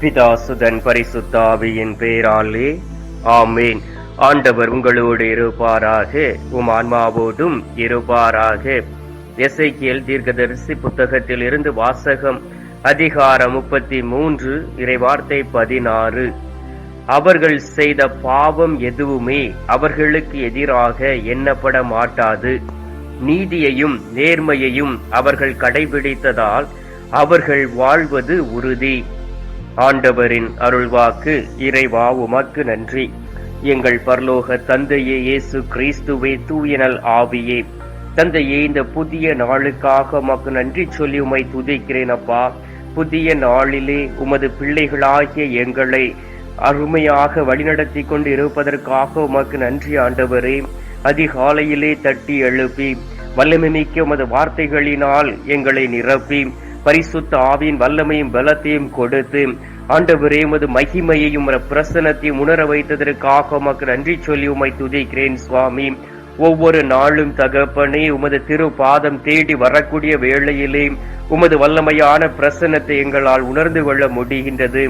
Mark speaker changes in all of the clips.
Speaker 1: பிதாசுதன் பரிசுத்தாவியின் பேராலே ஆமேன். ஆண்டவர் உங்களோடு இருப்பாராக உம் ஆன்மாவோடும் இருப்பாராக. எசைக்கியல் தீர்க்கதரிசி புத்தகத்தில் இருந்து வாசகம் அதிகாரம் முப்பத்தி மூன்று இறைவார்த்தை பதினாறு. அவர்கள் செய்த பாவம் எதுவுமே அவர்களுக்கு எதிராக எண்ணப்பட மாட்டாது. நீதியையும் நேர்மையையும் அவர்கள் கடைபிடித்ததால் அவர்கள் வாழ்வது உறுதி. ஆண்டவரின் அருள்வாக்கு இறைவா உமக்கு நன்றி. எங்கள் பரலோக தந்தையே இயேசு கிறிஸ்துவே தூயனல் ஆவியே. தந்தையே இந்த புதிய நாளுக்காக உமக்கு நன்றி சொல்லி உமை துதிக்கிறேன் அப்பா. புதிய நாளிலே உமது பிள்ளைகளாகிய எங்களை அருமையாக வழிநடத்தி கொண்டு இருப்பதற்காக உமக்கு நன்றி ஆண்டவரே. அதிகாலையிலே தட்டி எழுப்பி வல்லமை மிக்க உமது வார்த்தைகளினால் எங்களை நிரப்பி பரிசுத்த ஆவியின் வல்லமையும் பலத்தையும் கொடுத்து ஆண்டவரே உமது மகிமையையும் பிரசனத்தையும் உணர வைத்ததற்காக உமக்கு நன்றி சொல்லி உமை துதிக்கிறேன் சுவாமி. ஒவ்வொரு நாளும் தகப்பனே உமது திரு பாதம் தேடி வரக்கூடிய வேளையிலே உமது வல்லமையான பிரசன்னத்தை எங்களால் உணர்ந்து கொள்ள முடிகின்றது.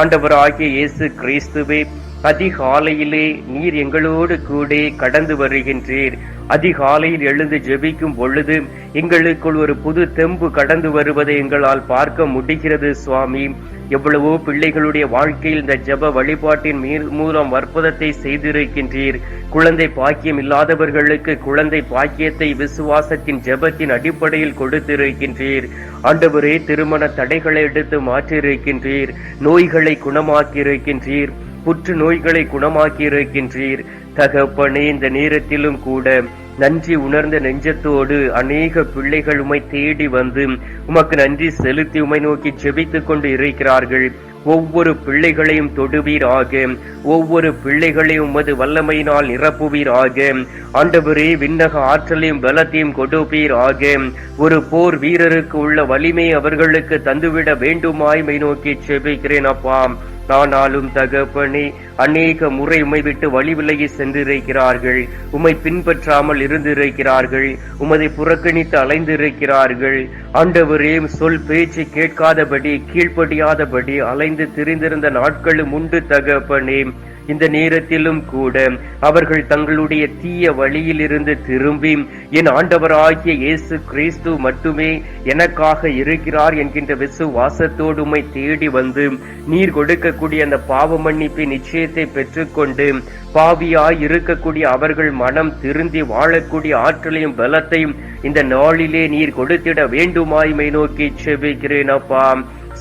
Speaker 1: ஆண்டவராகிய இயேசு கிறிஸ்துவே அதிகாலையிலே நீர் எங்களோடு கூட கடந்து வருகின்றீர். அதிகாலையில் எழுந்து ஜெபிக்கும் பொழுது எங்களுக்குள் ஒரு புது தெம்பு கடந்து வருவதை எங்களால் பார்க்க முடிகிறது சுவாமி. எவ்வளவோ பிள்ளைகளுடைய வாழ்க்கையில் இந்த ஜெப வழிபாட்டின் மீர் மூலம் அற்புதத்தை செய்திருக்கின்றீர். குழந்தை பாக்கியம் இல்லாதவர்களுக்கு குழந்தை பாக்கியத்தை விசுவாசத்தின் ஜெபத்தின் அடிப்படையில் கொடுத்திருக்கின்றீர். ஆண்டவரே திருமண தடைகளை எடுத்து மாற்றியிருக்கின்றீர். நோய்களை குணமாக்கியிருக்கின்றீர். புற்று நோய்களை குணமாக்கி இருக்கின்றீர் தகப்பனே இந்த நேரத்திலும் கூட நன்றி உணர்ந்த நெஞ்சத்தோடு அநேக பிள்ளைகள் உமை தேடி வந்து உமக்கு நன்றி செலுத்தி உமை நோக்கி செபித்துக் கொண்டு இருக்கிறார்கள். ஒவ்வொரு பிள்ளைகளையும் தொடுவீராக. ஒவ்வொரு பிள்ளைகளையும் உமது வல்லமையினால் நிரப்புவீராக. ஆண்டவரே விண்ணக ஆற்றலையும் பலத்தையும் கொடுப்பீராக. ஒரு போர் வீரருக்கு உள்ள வலிமை அவர்களுக்கு தந்துவிட வேண்டுமாய் மை நோக்கி செபிக்கிறேன் அப்பா. ஆனாலும் தகப்பனே அநேக முறை உமை விட்டு வழி விலகி சென்றிருக்கிறார்கள். உமை பின்பற்றாமல் இருந்திருக்கிறார்கள். உமதை புறக்கணித்து அலைந்திருக்கிறார்கள். ஆண்டவரே சொல் பேச்சு கேட்காதபடி கீழ்ப்படியாதபடி அலைந்து திரிந்திருந்த நாட்களும் உண்டு தகப்பனே. இந்த நேரத்திலும் கூட அவர்கள் தங்களுடைய தீய வழியிலிருந்து திரும்பி என் ஆண்டவராகிய இயேசு கிறிஸ்து மட்டுமே எனக்காக இருக்கிறார் என்கின்ற விசுவாசத்தோடு உம்மை தேடி வந்து நீர் கொடுக்கக்கூடிய அந்த பாவ மன்னிப்பை நிச்சயத்தை பெற்றுக்கொண்டு பாவியாய் இருக்கக்கூடிய அவர்கள் மனம் திருந்தி வாழக்கூடிய ஆற்றலையும் பலத்தையும் இந்த நாளிலே நீர் கொடுத்திட வேண்டுமாய்மை நோக்கி செபிக்கிறேன் அப்பா.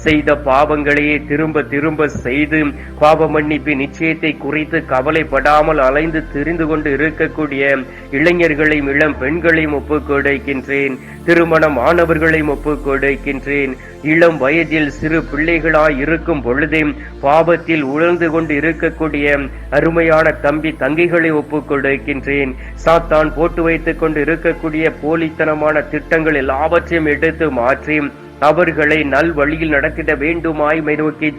Speaker 1: செய்த பாவங்களையே திரும்ப திரும்ப செய்து பாவ மன்னிப்பு நிச்சயத்தை குறித்து கவலைப்படாமல் அலைந்து திரிந்து கொண்டு இருக்கக்கூடிய இளைஞர்களையும் இளம் பெண்களையும் ஒப்புக்கொடுக்கின்றேன் திருமணம் ஆனவர்களையும் ஒப்புக்கொடுக்கின்றேன் இளம் வயதில் சிறு பிள்ளைகளாய் இருக்கும் பொழுதே பாவத்தில் உழந்து கொண்டு இருக்கக்கூடிய அருமையான தம்பி தங்கைகளை ஒப்புக்கொடுக்கின்றேன் சாத்தான் போட்டு வைத்துக் கொண்டு இருக்கக்கூடிய போலித்தனமான திட்டங்கள் எல்லாவற்றையும் எடுத்து மாற்றி அவர்களை நல் வழியில் நடத்திட வேண்டுமாய் மை நோக்கி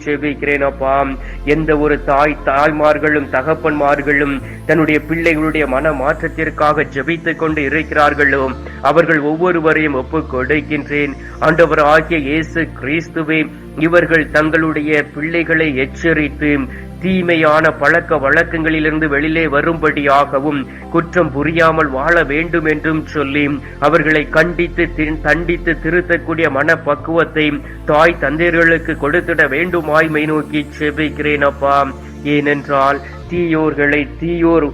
Speaker 1: அப்பா. எந்த ஒரு தாய் தாய்மார்களும் தகப்பன்மார்களும் தன்னுடைய பிள்ளைகளுடைய மன மாற்றத்திற்காக ஜெபித்துக் கொண்டு இருக்கிறார்களோ அவர்கள் ஒவ்வொருவரையும் ஒப்புக் கொடுக்கின்றேன். ஆண்டவர் ஆகிய இயேசு கிறிஸ்துவே இவர்கள் தங்களுடைய பிள்ளைகளை எச்சரித்து தீமையான பழக்க வழக்கங்களிலிருந்து வெளியிலே வரும்படியாகவும் குற்றம் புரியாமல் வாழ வேண்டும் என்றும் சொல்லி அவர்களை கண்டித்து தண்டித்து திருத்தக்கூடிய மனப்பக்குவத்தை தாய் தந்தையர்களுக்கு கொடுத்திட வேண்டுமாய் மை நோக்கி செபிக்கிறேன் அப்பா. ஏனென்றால் தீயோர்களை தீயோர்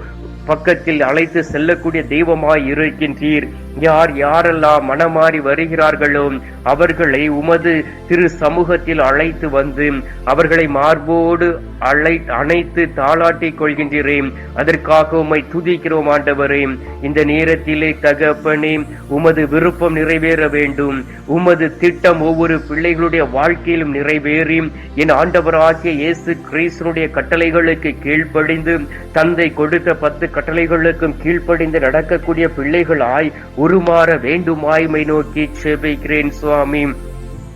Speaker 1: பக்கத்தில் அழைத்து செல்லக்கூடிய தெய்வமாய் இருக்கின்றீர். யார் யாரெல்லாம் மனமாறி வருகிறார்களோ அவர்களை உமது திரு சமூகத்தில் அழைத்து வந்து அவர்களை மார்போடு அழை அணைத்து தாளாட்டிக் கொள்கின்றேன் அதற்காக உம்மை துதிக்கிறோம் ஆண்டவரே. இந்த நேரத்திலே தகப்பனே உமது விருப்பம் நிறைவேற வேண்டும். உமது திட்டம் ஒவ்வொரு பிள்ளைகளுடைய வாழ்க்கையிலும் நிறைவேறி என் ஆண்டவராகிய இயேசு கிறிஸ்தனுடைய கட்டளைகளுக்கு கீழ்ப்படிந்து தந்தை கொடுத்த பத்து கட்டளைகளுக்கும் கீழ்ப்படிந்து நடக்கக்கூடிய பிள்ளைகளாய் உருமாற வேண்டுமாய்மை நோக்கி செபிக்கிறேன் சுவாமி.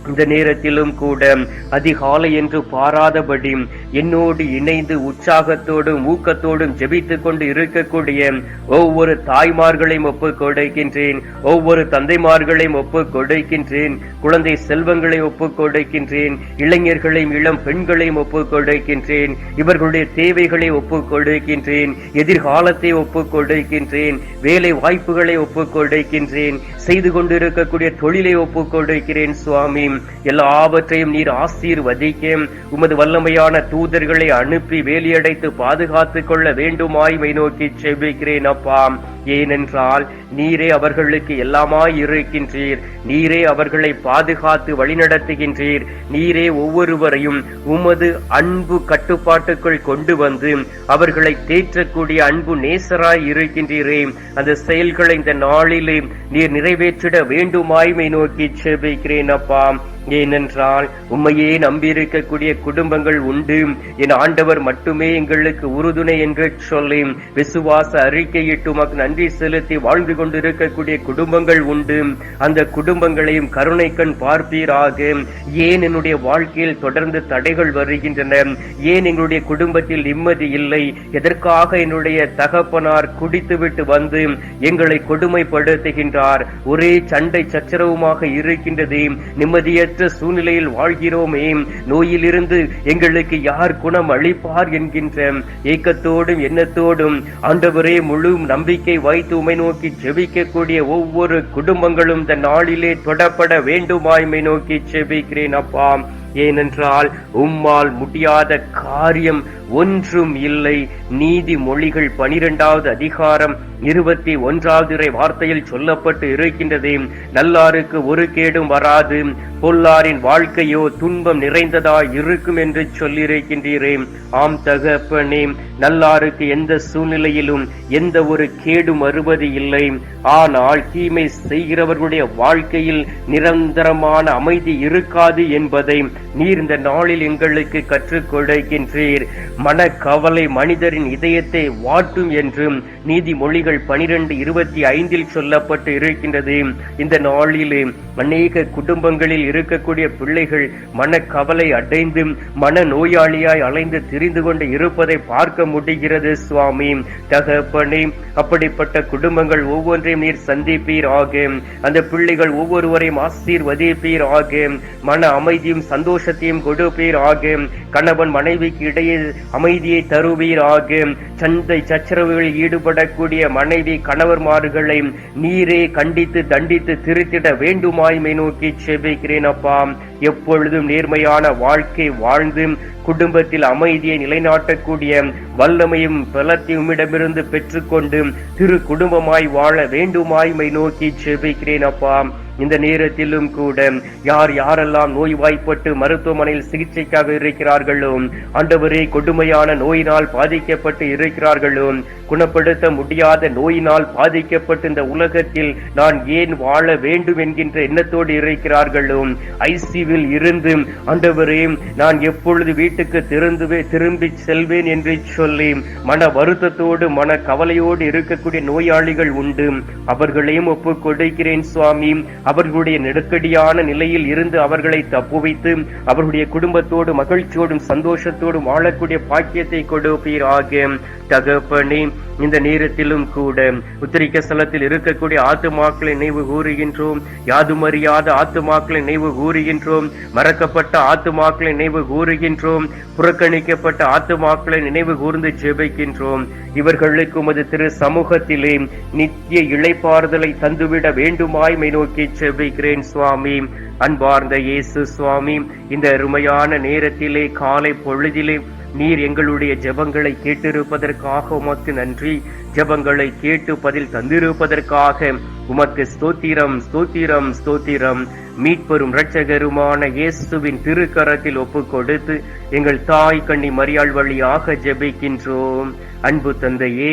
Speaker 1: இந்த நேரத்திலும் கூட அதிகாலை என்று பாராதபடி என்னோடு இணைந்து உற்சாகத்தோடும் ஊக்கத்தோடும் ஜெபித்துக் கொண்டு இருக்கக்கூடிய ஒவ்வொரு தாய்மார்களையும் ஒப்பு கொடுக்கின்றேன். ஒவ்வொரு தந்தைமார்களையும் ஒப்பு கொடுக்கின்றேன். குழந்தை செல்வங்களை ஒப்பு கொடுக்கின்றேன். இளைஞர்களையும் இளம் பெண்களையும் ஒப்பு கொடுக்கின்றேன். இவர்களுடைய தேவைகளை ஒப்பு கொடுக்கின்றேன். எதிர்காலத்தை ஒப்பு கொடுக்கின்றேன். வேலை வாய்ப்புகளை ஒப்பு கொடுக்கின்றேன். செய்து கொண்டிருக்கக்கூடிய தொழிலை ஒப்பு கொடுக்கிறேன் சுவாமி. எல்லாவற்றையும் நீர் ஆசீர்வதிக்க உமது வல்லமையான தூதர்களை அனுப்பி வேலியடைத்து பாதுகாத்துக் கொள்ள வேண்டுமாய் நோக்கி செபிக்கிறேன் அப்பா. ஏனென்றால் நீரே அவர்களுக்கு எல்லாமாய் இருக்கின்றீர். நீரே அவர்களை பாதுகாத்து வழிநடத்துகின்றீர். நீரே ஒவ்வொருவரையும் உமது அன்பு கட்டுப்பாட்டுக்குள் கொண்டு வந்து அவர்களை தேற்றக்கூடிய அன்பு நேசராய் இருக்கின்றீரே. அந்த செயல்களை இந்த நாளிலே நீர் நிறைவேற்றிட வேண்டுமாய்மை நோக்கி செபிக்கிறேன் அப்பா. ஏனென்றால் உண்மையே நம்பியிருக்கக்கூடிய குடும்பங்கள் உண்டு. என் ஆண்டவர் மட்டுமே எங்களுக்கு உறுதுணை என்று சொல்லி விசுவாச அறிக்கையிட்டு உமக்கு நன்றி செலுத்தி வாழ்ந்து கொண்டிருக்கக்கூடிய குடும்பங்கள் உண்டு. அந்த குடும்பங்களையும் கருணை கண் பார்ப்பீராக. ஏன் என்னுடைய வாழ்க்கையில் தொடர்ந்து தடைகள் வருகின்றன? ஏன் எங்களுடைய குடும்பத்தில் நிம்மதி இல்லை? எதற்காக என்னுடைய தகப்பனார் குடித்துவிட்டு வந்து எங்களை கொடுமைப்படுத்துகின்றார்? ஒரே சண்டை சச்சரவுமாக இருக்கின்றது. நிம்மதியற்ற சூழ்நிலையில் வாழ்கிறோமே. நோயிலிருந்து எங்களுக்கு யார் குணம் அளிப்பார் என்கின்ற ஏக்கத்தோடும் எண்ணத்தோடும் ஆண்டவரே முழு நம்பிக்கை வைத்து உமை நோக்கி ஜெபிக்கக்கூடிய ஒவ்வொரு குடும்பங்களும் இந்த நாளிலே தொடப்பட வேண்டுமாய்மை நோக்கி ஜெபிக்கிறேன் அப்பா. ஏனென்றால் உம்மால் முடியாத காரியம் ஒன்றும் இல்லை. நீதி மொழிகள் பனிரெண்டாவது அதிகாரம் இருபத்தி ஒன்றாவது வார்த்தையில் சொல்லப்பட்டு இருக்கின்றது. நல்லாருக்கு ஒரு கேடும் வராது. பொல்லாரின் வாழ்க்கையோ துன்பம் நிறைந்ததா இருக்கும் என்று சொல்லியிருக்கின்றீரே ஆம் தகப்பனே நல்லாருக்கு எந்த சூழ்நிலையிலும் எந்த ஒரு கேடும் வருவது இல்லை. ஆனால் தீமை செய்கிறவர்களுடைய வாழ்க்கையில் நிரந்தரமான அமைதி இருக்காது என்பதை நீர் இந்த நாளில் எங்களுக்கு கற்றுக் கொடுக்கின்றீர். மனக்கவலை மனிதரின் இதயத்தை வாட்டும் என்றும் நீதிமொழிகள் பனிரெண்டு இருபத்தி ஐந்தில் சொல்லப்பட்டு இருக்கின்றது. இந்த நாளிலே அநேக குடும்பங்களில் இருக்கக்கூடிய பிள்ளைகள் மனக்கவலை அடைந்து மன நோயாளியாய் அலைந்து திரிந்து கொண்டு இருப்பதை பார்க்க முடிகிறது சுவாமி. தகப்பனே அப்படிப்பட்ட குடும்பங்கள் ஒவ்வொன்றையும் நீர் சந்திப்பீர் ஆக அந்த பிள்ளைகள் ஒவ்வொருவரையும் ஆசீர்வதிப்பீர் ஆக மன அமைதியும் சந்தோஷத்தையும் கொடுப்பீர் ஆக கணவன் மனைவிக்கு இடையே அமைதியை தருவீர் ஆக சந்தை சச்சரவுகளில் ஈடுபடக்கூடிய மனைவி கணவர்மார்களை நீரே கண்டித்து தண்டித்து திருத்திட வேண்டுமாய்மை நோக்கி செபிக்கிறேன் அப்பா. எப்பொழுதும் நேர்மையான வாழ்க்கை வாழ்ந்து குடும்பத்தில் அமைதியை நிலைநாட்டக்கூடிய வல்லமையும் பலத்தையும் பெற்றுக்கொண்டு திரு குடும்பமாய் வாழ வேண்டுமாய்மை நோக்கி செபிக்கிறேன் அப்பா. இந்த நேரத்திலும் கூட யார் யாரெல்லாம் நோய்வாய்ப்பட்டு மருத்துவமனையில் சிகிச்சைக்காக இருக்கிறார்களோ ஆண்டவரே கொடுமையான நோயினால் பாதிக்கப்பட்டு இருக்கிறார்களோ குணப்படுத்த முடியாத நோயினால் பாதிக்கப்பட்டு இந்த உலகத்தில் நான் ஏன் வாழ வேண்டும் என்கின்ற எண்ணத்தோடு இருக்கிறார்களோ ஐசிவில் இருந்து ஆண்டவரே நான் எப்பொழுது வீட்டுக்கு திருந்துவே திரும்பி செல்வேன் என்று சொல்லி மன வருத்தத்தோடு மன கவலையோடு இருக்கக்கூடிய நோயாளிகள் உண்டு. அவர்களையும் ஒப்புக் கொடுக்கிறேன் சுவாமி. அவர்களுடைய நெருக்கடியான நிலையில் இருந்து அவர்களை தப்புவித்து அவர்களுடைய குடும்பத்தோடு மகிழ்ச்சியோடும் சந்தோஷத்தோடும் வாழக்கூடிய பாக்கியத்தை கொடுப்பீராக. தகப்பனே இந்த நேரத்திலும் கூட உத்திரிக்க ஸ்தலத்தில் இருக்கக்கூடிய ஆத்துமாக்களை நினைவு கூறுகின்றோம். யாதுமறியாத ஆத்துமாக்களை நினைவு கூறுகின்றோம். மறக்கப்பட்ட ஆத்துமாக்களை நினைவு கூறுகின்றோம். புறக்கணிக்கப்பட்ட ஆத்துமாக்களை நினைவு கூர்ந்து ஜெபிக்கின்றோம். இவர்களுக்கு உமது திரு சமூகத்திலே நித்திய இழைப்பாறுதலை தந்துவிட வேண்டுமாய்மை நோக்கி ஜெபிக்கிறேன் சுவாமி. அன்பார்ந்த இயேசு சுவாமி இந்த அருமையான நேரத்திலே காலை பொழுதிலே நீர் எங்களுடைய ஜெபங்களை கேட்டிருப்பதற்காக உமக்கு நன்றி. ஜெபங்களை கேட்டு பதில் தந்திருப்பதற்காக உமக்கு ஸ்தோத்திரம் ஸ்தோத்திரம் ஸ்தோத்திரம். மீட்பெரும் இரட்சகருமான இயேசுவின் திருக்கரத்தில் ஒப்பு கொடுத்து எங்கள் தாய் கண்ணி மரியாள் வழியாக ஜெபிக்கின்றோம். அன்பு தந்தையே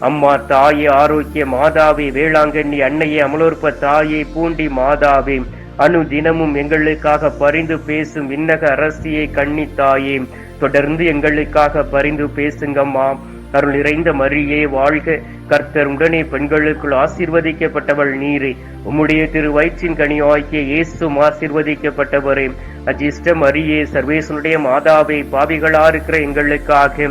Speaker 1: அம்மா தாயே ஆரோக்கிய மாதாவே வேளாங்கண்ணி அன்னையே அமலோற்ப தாயே பூண்டி மாதாவே அனு தினமும் எங்களுக்காக பரிந்து பேசும் விண்ணக அரசியை கண்ணி தாயே. தொடர்ந்து எங்களுக்காக பரிந்து பேசுங்கம்மா. அருள் நிறைந்த மரியே வாழ்க. கர்த்தர் உடனே பெண்களுக்குள் ஆசீர்வதிக்கப்பட்டவள் நீரே. உம்முடைய திரு வயிற்றின் கனியாக்கிய இயேசும் ஆசீர்வதிக்கப்பட்டவரே. அஜிஷ்ட மரியே சர்வேசனுடைய மாதாவே பாவிகளா இருக்கிற எங்களுக்காக.